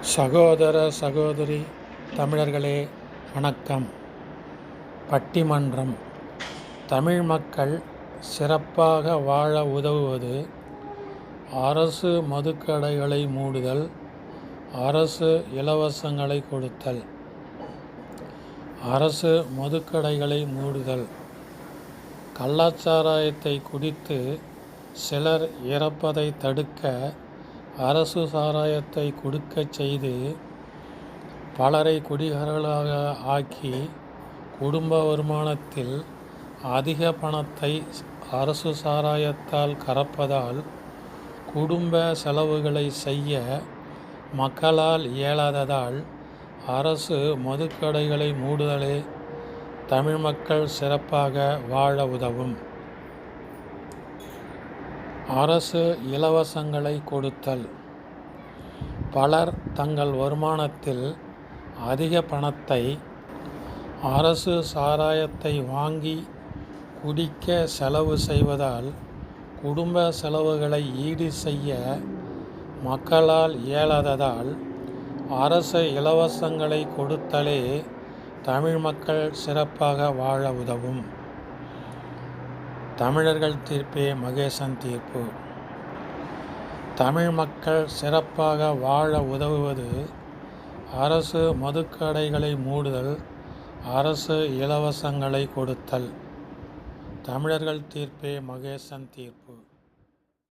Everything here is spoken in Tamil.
சகோதர சகோதரி தமிழர்களே வணக்கம். பட்டிமன்றம். தமிழ் மக்கள் சிறப்பாக வாழ உதவுவது அரசு மதுக்கடைகளை மூடுதல் அரசு இலவசங்களை கொடுத்தல் அரசு மதுக்கடைகளை மூடுதல். கள்ளாச்சாராயத்தை குடித்து சிலர் இறப்பதை தடுக்க அரசு சாராயத்தை கொடுக்கச் செய்து பலரை குடிகாரர்களாக ஆக்கி குடும்ப வருமானத்தில் அதிக பணத்தை அரசு சாராயத்தால் கறப்பதால் குடும்ப செலவுகளை செய்ய மக்களால் இயலாததால் அரசு மதுக்கடைகளை மூடுதலே தமிழ் மக்கள் சிறப்பாக வாழ உதவும். அரசு இலவசங்களை கொடுத்தல். பலர் தங்கள் வருமானத்தில் அதிக பணத்தை அரசு சாராயத்தை வாங்கி குடிக்க செலவு செய்வதால் குடும்ப செலவுகளை ஈடு செய்ய மக்களால் இயலாததால் அரசு இலவசங்களை கொடுத்தலே தமிழ் மக்கள் சிறப்பாக வாழ உதவும். தமிழர்கள் தீர்ப்பே மகேசன் தீர்ப்பு. தமிழ் மக்கள் சிறப்பாக வாழ உதவுவது அரசு மதுக்கடைகளை மூடுதல் அரசு இலவசங்களை கொடுத்தல். தமிழர்கள் தீர்ப்பே மகேசன் தீர்ப்பு.